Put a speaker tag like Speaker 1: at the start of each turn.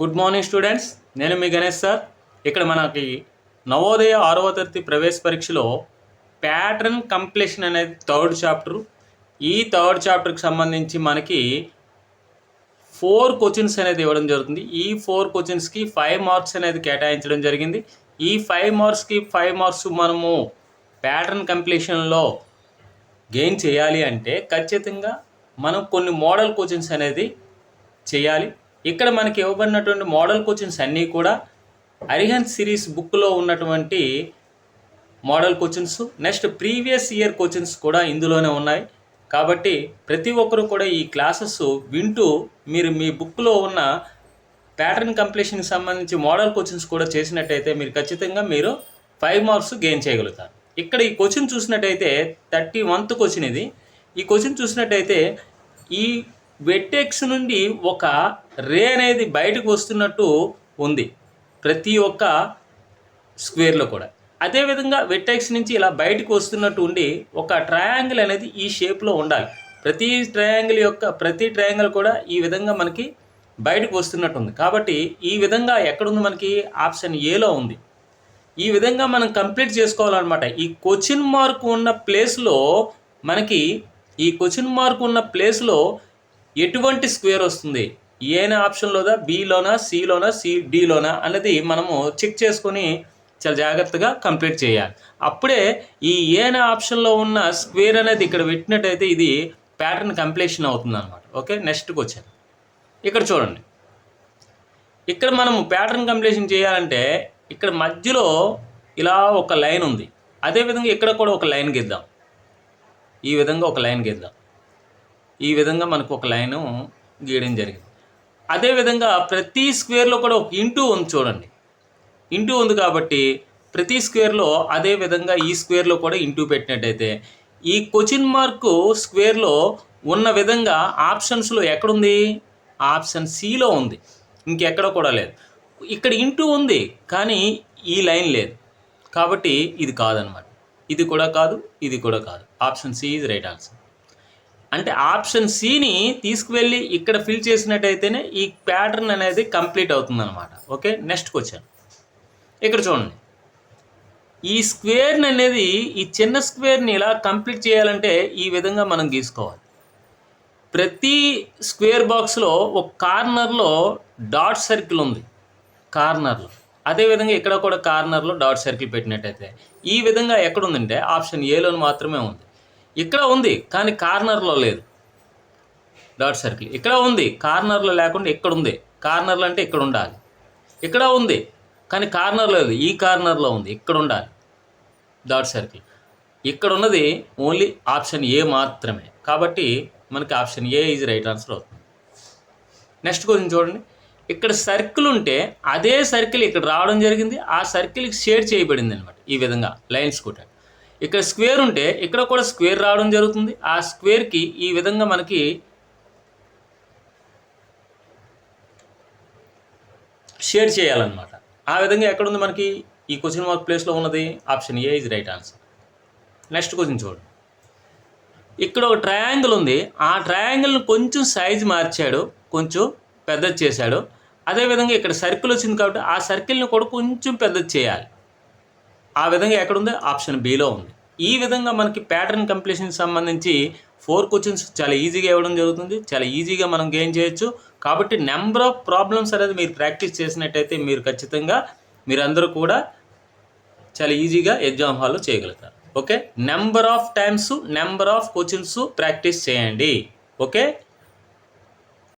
Speaker 1: Good morning students నేను మీ Ganesh sir. ఇక్కడ మనకి నవోదయ ఆరవ తరగతి ప్రవేశ పరీక్షలో ప్యాటర్న్ కంప్లీషన్ అనేది థర్డ్ చాప్టర్ ఈ థర్డ్ చాప్టర్కి సంబంధించి మనకి ఫోర్ క్వశ్చన్స్ అనేది ఇవ్వడం జరుగుతుంది. ఈ ఫోర్ క్వశ్చన్స్కి ఫైవ్ మార్క్స్ అనేది కేటాయించడం జరిగింది. ఈ ఫైవ్ మార్క్స్కి ఫైవ్ మార్క్స్ మనము ప్యాటర్న్ కంప్లీషన్లో గెయిన్ చేయాలి అంటే ఖచ్చితంగా మనం కొన్ని మోడల్ క్వశ్చన్స్ అనేది చేయాలి. ఇక్కడ మనకి ఇవ్వబడినటువంటి మోడల్ క్వశ్చన్స్ అన్నీ కూడా అరిహంత్ సిరీస్ బుక్లో ఉన్నటువంటి model questions next previous year questions కూడా ఇందులోనే ఉన్నాయి. కాబట్టి ప్రతి ఒక్కరు కూడా ఈ క్లాసెస్ వింటూ మీరు మీ బుక్లో ఉన్న ప్యాటర్న్ కంప్లీషన్కి సంబంధించి మోడల్ క్వశ్చన్స్ కూడా చేసినట్టయితే మీరు ఖచ్చితంగా మీరు ఫైవ్ మార్క్స్ గెయిన్ చేయగలుగుతారు. ఇక్కడ ఈ క్వశ్చన్ చూసినట్టయితే థర్టీ వన్త్ క్వశ్చన్ ఇది. ఈ క్వశ్చన్ చూసినట్టయితే ఈ వెట్టెక్స్ నుండి ఒక రే అనేది బయటకు వస్తున్నట్టు ఉంది ప్రతి ఒక్క స్క్వేర్లో కూడా. అదేవిధంగా వెట్టెక్స్ నుంచి ఇలా బయటకు వస్తున్నట్టు ఉండి ఒక ట్రయాంగిల్ అనేది ఈ షేప్లో ఉండాలి. ప్రతి ట్రయాంగిల్ యొక్క ప్రతి ట్రయాంగిల్ కూడా ఈ విధంగా మనకి బయటకు వస్తున్నట్టు ఉంది. కాబట్టి ఈ విధంగా ఎక్కడుంది మనకి? ఆప్షన్ ఏలో ఉంది. ఈ విధంగా మనం కంప్లీట్ చేసుకోవాలన్నమాట. ఈ క్వశ్చన్ మార్క్ ఉన్న ప్లేస్లో మనకి ఈ క్వశ్చన్ మార్క్ ఉన్న ప్లేస్లో ఎటువంటి స్క్వేర్ వస్తుంది? ఏనా ఆప్షన్లోదా బీలోనా సిలోనా సి డిలోనా అన్నది మనము చెక్ చేసుకొని చాలా జాగ్రత్తగా కంప్లీట్ చేయాలి. అప్పుడే ఈ ఏనా ఆప్షన్లో ఉన్న స్క్వేర్ అనేది ఇక్కడ పెట్టినట్టయితే ఇది ప్యాటర్న్ కంప్లీషన్ అవుతుంది అనమాట ఓకే? నెక్స్ట్కి వచ్చాను ఇక్కడ చూడండి. ఇక్కడ మనము ప్యాటర్న్ కంప్లీషన్ చేయాలంటే ఇక్కడ మధ్యలో ఇలా ఒక లైన్ ఉంది. అదేవిధంగా ఇక్కడ కూడా ఒక లైన్ గీద్దాం. ఈ విధంగా ఒక లైన్ గీద్దాం. ఈ విధంగా మనకు ఒక లైను గీయడం జరిగింది. అదేవిధంగా ప్రతి స్క్వేర్లో కూడా ఒక ఇంటూ ఉంది చూడండి. ఇంటూ ఉంది కాబట్టి ప్రతి స్క్వేర్లో అదే విధంగా ఈ స్క్వేర్లో కూడా ఇంటూ పెట్టినట్టయితే ఈ క్వశ్చన్ మార్క్ స్క్వేర్లో ఉన్న విధంగా ఆప్షన్స్లో ఎక్కడుంది? ఆప్షన్ సిలో ఉంది. ఇంకెక్కడ కూడా లేదు. ఇక్కడ ఇంటూ ఉంది కానీ ఈ లైన్ లేదు. కాబట్టి ఇది కాదనమాట. ఇది కూడా కాదు ఇది కూడా కాదు. Option C is right answer అంటే ఆప్షన్ సిని తీసుకువెళ్ళి ఇక్కడ ఫిల్ చేసినట్టయితేనే ఈ ప్యాటర్న్ అనేది కంప్లీట్ అవుతుందన్నమాట. ఓకే నెక్స్ట్కి వచ్చాను ఇక్కడ చూడండి. ఈ స్క్వేర్ని అనేది ఈ చిన్న స్క్వేర్ని ఇలా కంప్లీట్ చేయాలంటే ఈ విధంగా మనం గీసుకోవాలి. ప్రతి స్క్వేర్ బాక్స్లో ఒక కార్నర్లో డాట్ సర్కిల్ ఉంది. కార్నర్లో అదేవిధంగా ఇక్కడ కూడా కార్నర్లో డాట్ సర్కిల్ పెట్టినట్టయితే ఈ విధంగా ఎక్కడుందంటే ఆప్షన్ ఏలో మాత్రమే ఉంది. ఇక్కడ ఉంది కానీ కార్నర్లో లేదు. డాట్ సర్కిల్ ఇక్కడ ఉంది కార్నర్లో లేకుండా ఇక్కడ ఉంది. కార్నర్లో అంటే ఇక్కడ ఉండాలి. ఇక్కడ ఉంది కానీ కార్నర్లో లేదు. ఈ కార్నర్లో ఉంది ఇక్కడ ఉండాలి. డాట్ సర్కిల్ ఇక్కడ ఉన్నది ఓన్లీ ఆప్షన్ ఏ మాత్రమే. కాబట్టి మనకి option A is right answer అవుతుంది. నెక్స్ట్ క్వశ్చన్ చూడండి. ఇక్కడ సర్కిల్ ఉంటే అదే సర్కిల్ ఇక్కడ రావడం జరిగింది. ఆ సర్కిల్కి షేడ్ చేయబడింది అనమాట ఈ విధంగా. లైన్స్ కొట్టాడు. ఇక్కడ స్క్వేర్ ఉంటే ఇక్కడ కూడా స్క్వేర్ రావడం జరుగుతుంది. ఆ స్క్వేర్కి ఈ విధంగా మనకి షేర్ చేయాలన్నమాట. ఆ విధంగా ఎక్కడుంది మనకి? ఈ క్వశ్చన్ మార్క్ ప్లేస్లో ఉన్నది. Option A is right answer next question చూడండి. ఇక్కడ ఒక ట్రయాంగిల్ ఉంది. ఆ ట్రయాంగిల్ని కొంచెం సైజ్ మార్చాడు. కొంచెం పెద్దది చేశాడు. అదేవిధంగా ఇక్కడ సర్కిల్ వచ్చింది కాబట్టి ఆ సర్కిల్ని కూడా కొంచెం పెద్దది చేయాలి. ఆ విధంగా ఎక్కడుంది ఆప్షన్ బిలో ఉంది. ఈ విధంగా మనకి ప్యాటర్న్ కంప్లీషన్కి సంబంధించి ఫోర్ క్వశ్చన్స్ చాలా ఈజీగా ఇవ్వడం జరుగుతుంది. చాలా ఈజీగా మనం గెయిన్ చేయొచ్చు. కాబట్టి నెంబర్ ఆఫ్ ప్రాబ్లమ్స్ అనేది మీరు ప్రాక్టీస్ చేసినట్టయితే మీరు ఖచ్చితంగా మీరందరూ కూడా చాలా ఈజీగా ఎగ్జామ్ హాల్లో చేయగలుగుతారు. Okay number of times number of questions practice చేయండి. ఓకే